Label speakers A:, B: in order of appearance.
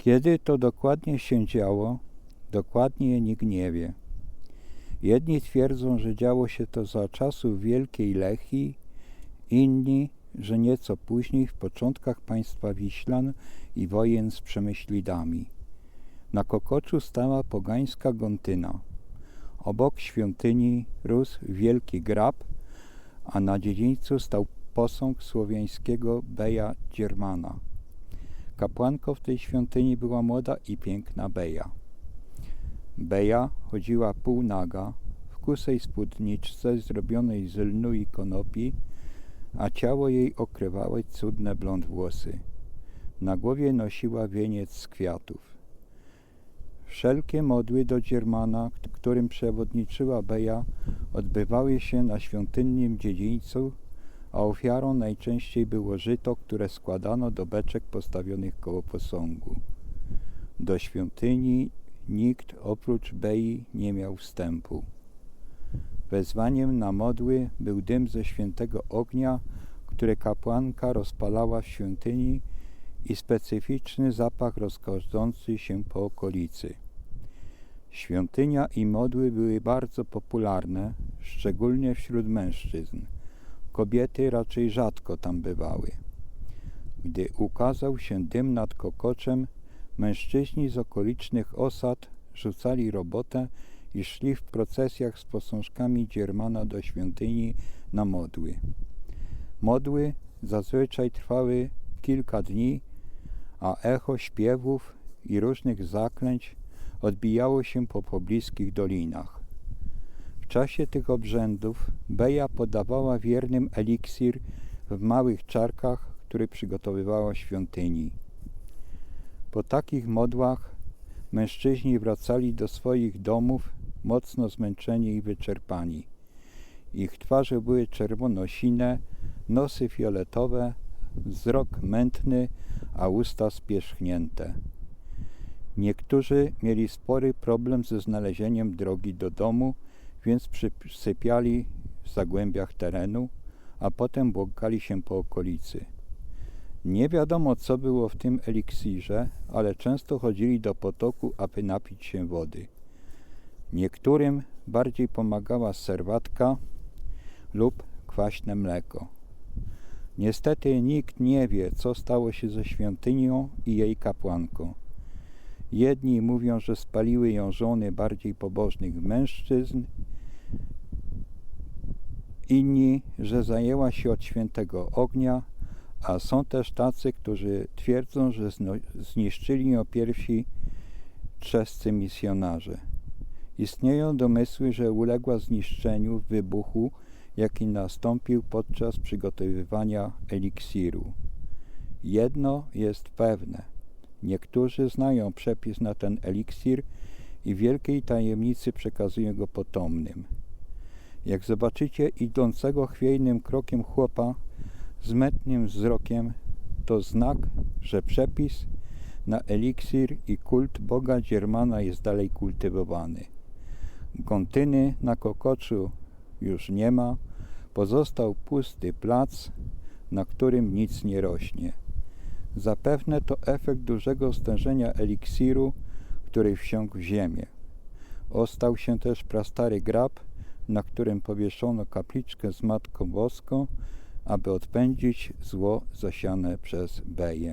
A: Kiedy to dokładnie się działo, dokładnie nikt nie wie. Jedni twierdzą, że działo się to za czasów Wielkiej Lechii, inni, że nieco później, w początkach państwa Wiślan i wojen z Przemyślidami. Na Kokoczu stała pogańska gontyna. Obok świątyni rósł wielki grab, a na dziedzińcu stał posąg słowiańskiego Beja Dziermana. Kapłanką w tej świątyni była młoda i piękna Beja. Beja chodziła półnaga, w kusej spódniczce zrobionej z lnu i konopi, a ciało jej okrywały cudne blond włosy. Na głowie nosiła wieniec z kwiatów. Wszelkie modły do Dziermana, którym przewodniczyła Beja, odbywały się na świątynnym dziedzińcu, a ofiarą najczęściej było żyto, które składano do beczek postawionych koło posągu. Do świątyni nikt oprócz Bei nie miał wstępu. Wezwaniem na modły był dym ze świętego ognia, które kapłanka rozpalała w świątyni i specyficzny zapach rozchodzący się po okolicy. Świątynia i modły były bardzo popularne, szczególnie wśród mężczyzn. Kobiety raczej rzadko tam bywały. Gdy ukazał się dym nad kokoczem, mężczyźni z okolicznych osad rzucali robotę i szli w procesjach z posążkami Dziermana do świątyni na modły. Modły zazwyczaj trwały kilka dni, a echo śpiewów i różnych zaklęć odbijało się po pobliskich dolinach. Czasie tych obrzędów Beja podawała wiernym eliksir w małych czarkach, które przygotowywała świątyni. Po takich modłach mężczyźni wracali do swoich domów mocno zmęczeni i wyczerpani. Ich twarze były czerwono-sine, nosy fioletowe, wzrok mętny, a usta spierzchnięte. Niektórzy mieli spory problem ze znalezieniem drogi do domu, więc przysypiali w zagłębiach terenu, a potem błąkali się po okolicy. Nie wiadomo, co było w tym eliksirze, ale często chodzili do potoku, aby napić się wody. Niektórym bardziej pomagała serwatka lub kwaśne mleko. Niestety nikt nie wie, co stało się ze świątynią i jej kapłanką. Jedni mówią, że spaliły ją żony bardziej pobożnych mężczyzn, inni, że zajęła się od świętego ognia, a są też tacy, którzy twierdzą, że zniszczyli ją pierwsi czescy misjonarze. Istnieją domysły, że uległa zniszczeniu w wybuchu, jaki nastąpił podczas przygotowywania eliksiru. Jedno jest pewne. Niektórzy znają przepis na ten eliksir i wielkiej tajemnicy przekazują go potomnym. Jak zobaczycie idącego chwiejnym krokiem chłopa z metnym wzrokiem, to znak, że przepis na eliksir i kult Boga Dziermana jest dalej kultywowany. Gontyny na kokoczu już nie ma, pozostał pusty plac, na którym nic nie rośnie. Zapewne to efekt dużego stężenia eliksiru, który wsiąkł w ziemię. Ostał się też prastary grab, na którym powieszono kapliczkę z Matką Boską, aby odpędzić zło zasiane przez Beję.